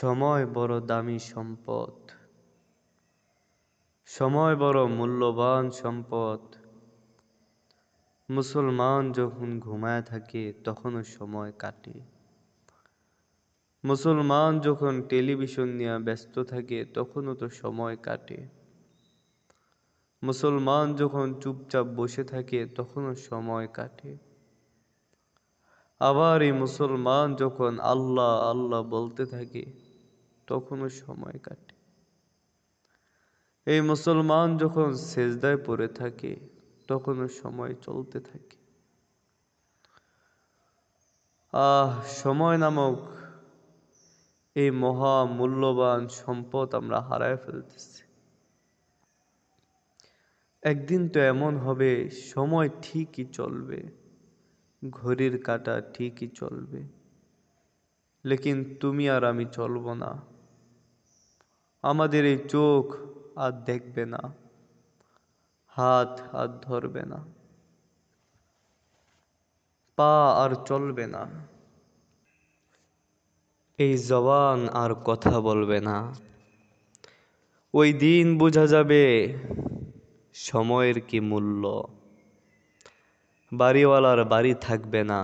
সময় বড় দামি সম্পদ। সময় বড় মূল্যবান সম্পদ। মুসলমান যখন ঘুমায় থাকে, তখনও সময় কাটে। মুসলমান যখন টেলিভিশন নিয়ে ব্যস্ত থাকে, তখনও তো সময় কাটে। মুসলমান যখন চুপচাপ বসে থাকে, তখনও সময় কাটে। আবার এই মুসলমান যখন আল্লাহ আল্লাহ বলতে থাকে তখনও সময় কাটে। এই মুসলমান যখন সেজদায় পড়ে থাকে, তখনও সময় চলতে থাকে। আহ, সময় নামক এই মহা মূল্যবান সম্পদ আমরা হারায় ফেলতেছি। একদিন তো এমন হবে, সময় ঠিকই চলবে, ঘড়ির কাটা ঠিকই চলবে, লেকিন তুমি আর আমি চলব না। আমাদের এই চোখ আর দেখবে না, হাত আর ধরবে না, পা আর চলবে না, এই জবান আর কথা বলবে না। ওই দিন বোঝা যাবে সময়ের কি মূল্য। বাড়িওয়ালার বাড়ি থাকবে না,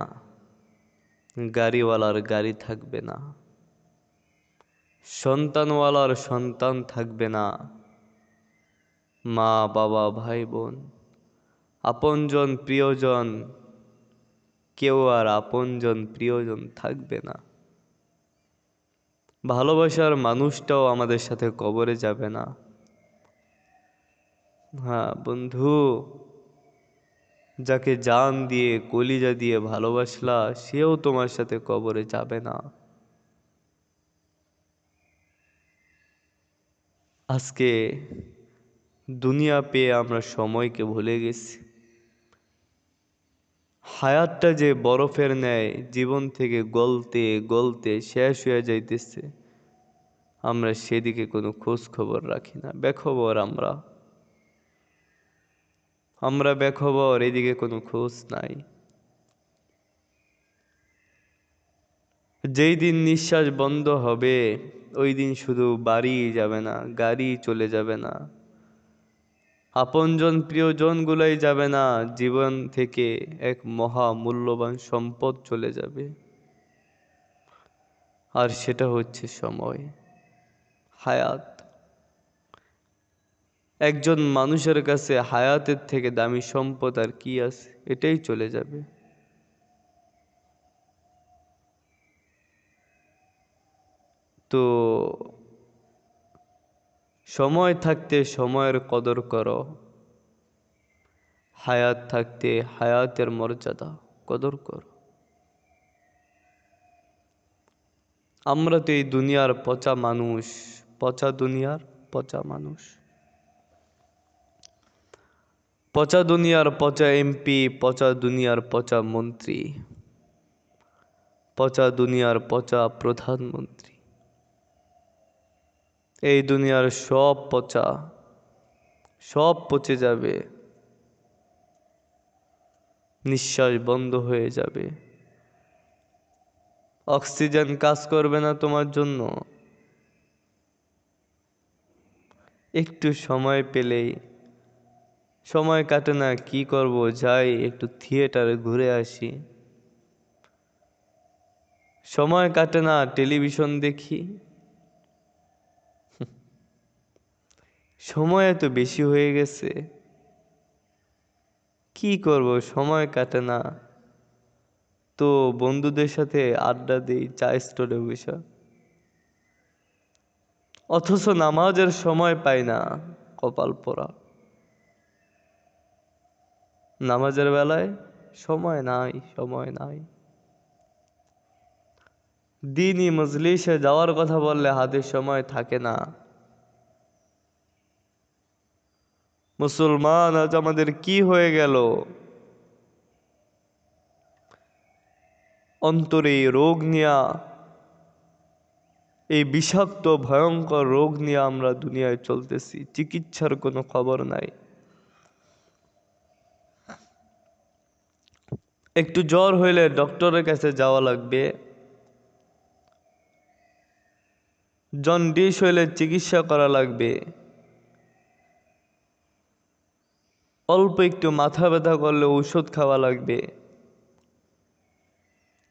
গাড়িওয়ালার গাড়ি থাকবে না। সন্তানওয়ালার সন্তান থাকবে না। মা, বাবা, ভাই, বোন, আপনজন, প্রিয়জন, কেউ আর আপনজন, প্রিয়জন থাকবে না। ভালোবাসার মানুষটাও আমাদের সাথে কবরে যাবে না। হ্যাঁ বন্ধু, যাকে জান দিয়ে, কলিজা দিয়ে ভালোবাসলা, সেও তোমার সাথে কবরে যাবে না। আজকে দুনিয়া পেয়ে আমরা সময়কে ভুলে গেছি। হায়াতটা যে বরফের ন্যায় জীবন থেকে গলতে গলতে শেষ হয়ে যাইতেছে, আমরা সেদিকে কোনো খোঁজ খবর রাখি না। বেখবর আমরা। আমরা বেখবর, এদিকে কোনো খোঁজ নাই। যেই দিন নিঃশ্বাস বন্ধ হবে ওই দিন শুধু বাড়ি যাবে না, গাড়ি চলে যাবে না। আপনজন প্রিয়জনগুলাই যাবে না, জীবন থেকে এক মহা মূল্যবান সম্পদ চলে যাবে। আর সেটা হচ্ছে সময়, হায়াত। একজন মানুষের কাছে হায়াতের থেকে দামি সম্পদ আর কি আছে? এটাই চলে যাবে। তো সময় থাকতে সময়ের কদর করো। হায়াত থাকতে হায়াতের মর্যাদা কদর করো। আমরা তো এই দুনিয়ার পচা মানুষ, পচা দুনিয়ার পচা মানুষ। পচা দুনিয়ার পচা এমপি, পচা দুনিয়ার পচা মন্ত্রী, পচা দুনিয়ার পচা প্রধানমন্ত্রী। এই দুনিয়ার সব পচা, সব পচে যাবে। নিঃশ্বাস বন্ধ হয়ে যাবে। অক্সিজেন কাজ করবে না তোমার জন্য। একটু সময় পেলেই, সময় কাটে না, কি করব? যাই, একটু থিয়েটারে ঘুরে আসি। সময় কাটে না, টেলিভিশন দেখি। সময় এত বেশি হয়ে গেছে। কি করব, সময় কাটে না। তো বন্ধুদের সাথে আড্ডা দিই, চা স্টোরে বসে। অথচ নামাজের সময় পাই না, কপাল পরা নামাজের বেলায় সময় নাই সময় নাই। দিনই মজলিসে যাওয়ার কথা বললে হাতে সময় থাকে না। মুসলমান, আজ আমাদের কি হয়ে গেল? অন্তরে রোগ নিয়া, এই বিষাক্ত, ভয়ঙ্কর রোগ নিয়ে আমরা দুনিয়ায় চলতেছি, চিকিৎসার কোনো খবর নাই। একটু জ্বর হইলে ডক্টরের কাছে যাওয়া লাগবে। জন্ডিস হইলে চিকিৎসা করা লাগবে। অল্প একটু মাথা ব্যথা করলে ঔষধ খাওয়া লাগবে।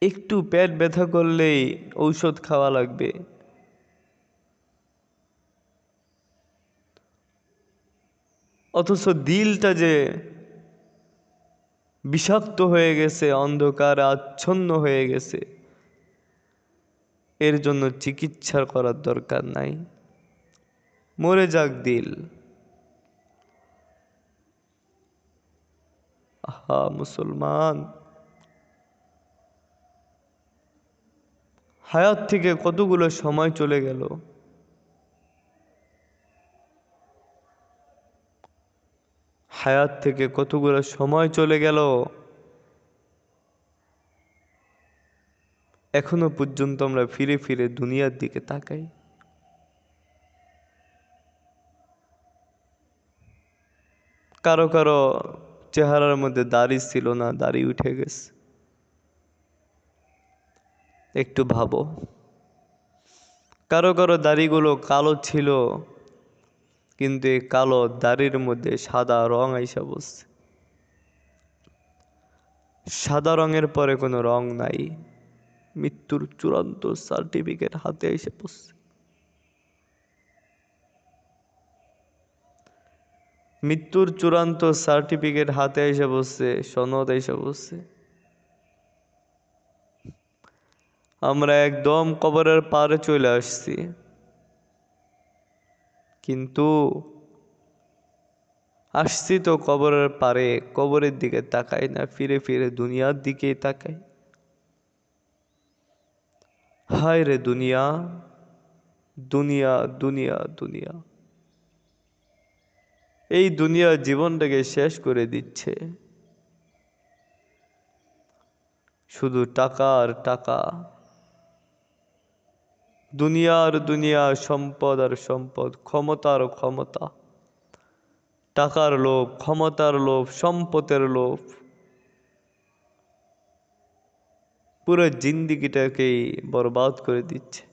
একটু পেট ব্যথা করলেই ঔষধ খাওয়া লাগবে। অথচ দিলটা যে বিষাক্ত হয়ে গেছে, অন্ধকার আচ্ছন্ন হয়ে গেছে, এর জন্য চিকিৎসা করার দরকার নাই। মরে যাক দিল। আহা, মুসলমান। হায়াত থেকে কতগুলো সময় চলে গেল? হায়াত থেকে কতগুলো সময় চলে গেল? এখনও পর্যন্ত আমরা ফিরে ফিরে দুনিয়ার দিকে তাকাই। কারও কারও চেহারার মধ্যে দাড়ি ছিল না, দাড়ি উঠে গেছে। একটু ভাবো। কারও কারও দাড়িগুলো কালো ছিল, কিন্তু এই কালো দাড়ির মধ্যে সাদা রং আইসা বসছে। সাদা রঙের পরে কোনো রং নাই, মৃত্যুর চূড়ান্ত সার্টিফিকেট হাতে এসে বসছে। মৃত্যুর চূড়ান্ত সার্টিফিকেট হাতে এসে বসছে, সনদ এসে বসছে। আমরা একদম কবরের পারে চলে আসছি। কিন্তু আসছি তো কবরের পারে, কবরের দিকে তাকাই না, ফিরে ফিরে দুনিয়ার দিকেই তাকাই। হায় রে দুনিয়া দুনিয়া দুনিয়া দুনিয়া। এই দুনিয়া জীবনটাকে শেষ করে দিচ্ছে। শুধু টাকা আর টাকা। দুনিয়ার দুনিয়া, সম্পদ আর সম্পদ ক্ষমতার ক্ষমতা। টাকার লোভ, ক্ষমতার লোভ, সম্পদের লোভ। পুরো জিন্দিগিটাকেই বরবাদ করে দিচ্ছে।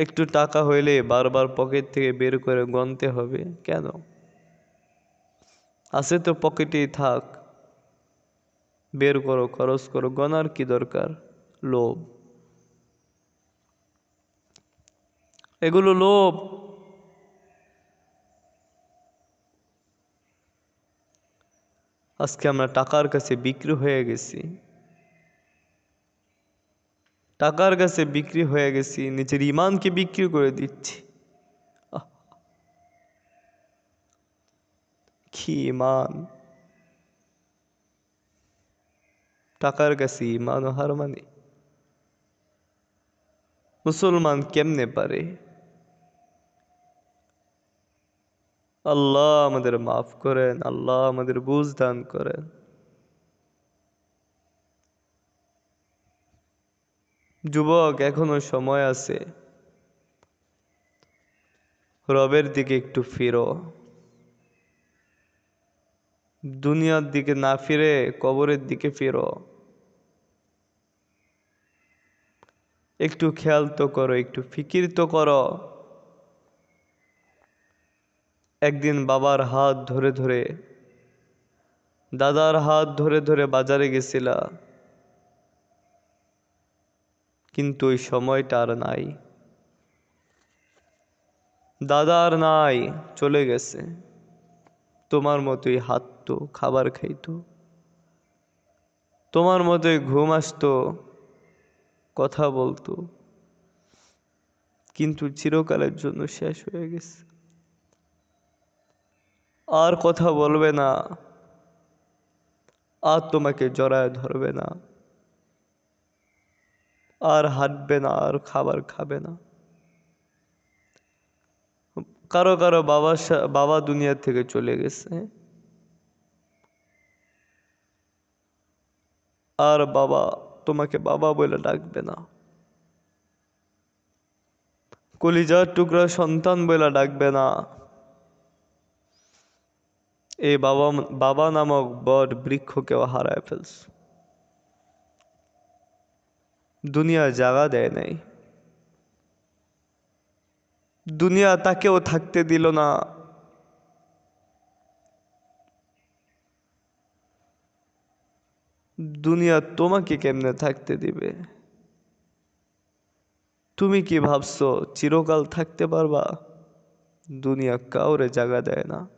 একটু টাকা হইলে বারবার পকেট থেকে বের করে গনতে হবে, কেন? আছে তো পকেটেই থাক। বের করো, খরচ করো গনার কি দরকার? লোভ। এগুলো লোভ। আজকে আমরা টাকার কাছে বিক্রি হয়ে গেছি। টাকার কাছে বিক্রি হয়ে গেছি, নিজের ইমানকে বিক্রি করে দিচ্ছি। কি ইমান টাকার কাছে ইমান হার মানে? মুসলমান কেমনে পারে? আল্লাহ আমাদের মাফ করেন, আল্লাহ আমাদের বুঝ দান করেন। যুবক, এখনও সময় আছে। রবের দিকে একটু ফিরো। দুনিয়ার দিকে না ফিরে কবরের দিকে ফিরো। একটু খেয়াল তো করো, একটু ফিকির তো করো। একদিন বাবার হাত ধরে ধরে, দাদার হাত ধরে ধরে বাজারে গেছিলা। কিন্তু ওই সময়টা আর নাই। দাদা আর নাই, চলে গেছে। তোমার মতোই হাঁটতো, খাবার খাইতো। তোমার মতোই ঘুম আসতো, কথা বলতো। কিন্তু চিরকালের জন্য শেষ হয়ে গেছে। আর কথা বলবে না। আর তোমাকে জড়ায় ধরবে না। আর হাঁটবে না, আর খাবার খাবে না। কারও কারও বাবা বাবা দুনিয়া থেকে চলে গেছে। আর বাবা তোমাকে বাবা বলে ডাকবে না। কলিজার টুকরা সন্তান বলে ডাকবে না। এই বাবা বাবা নামক বট বৃক্ষকেও হারায় ফেলছ। দুনিয়া জাগা দেয় নাই। দুনিয়া তাকেও থাকতে দিল না। দুনিয়া তোমাকে কেমনে থাকতে দিবে? তুমি কি ভাবছ চিরকাল থাকতে পারবা? দুনিয়া কাউরে জায়গা দেয় না।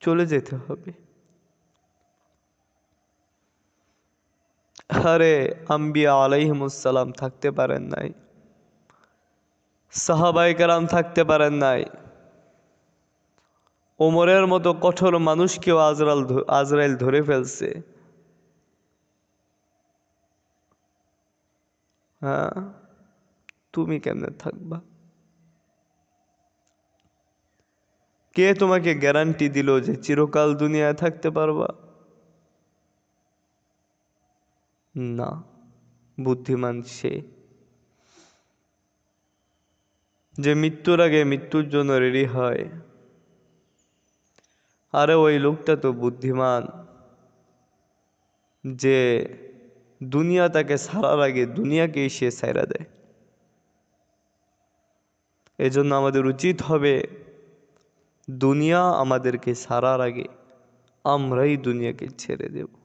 চলে যেতে হবে। আরে আম্বিয়া আলাইহিমুসালাম থাকতে পারেন নাই। সাহাবাই কারাম থাকতে পারেন নাই। ওমরের মতো কঠোর মানুষকেও আজরাল আজরাইল ধরে ফেলছে। হ্যাঁ তুমি কেমনে থাকবা? কে তোমাকে গ্যারান্টি দিল যে চিরকাল দুনিয়ায় থাকতে পারবা? না, বুদ্ধিমান সে। যে মৃত্যুর আগে মৃত্যুর জন্য রেডি হয়, আরে ওই লোকটা তো বুদ্ধিমান। যে দুনিয়া তাকে সারার আগে দুনিয়াকেই সে সাইরা দেয়। এজন্য আমাদের উচিত হবে, দুনিয়া আমাদেরকে সারার আগে আমরাই দুনিয়াকে ছেড়ে দেব।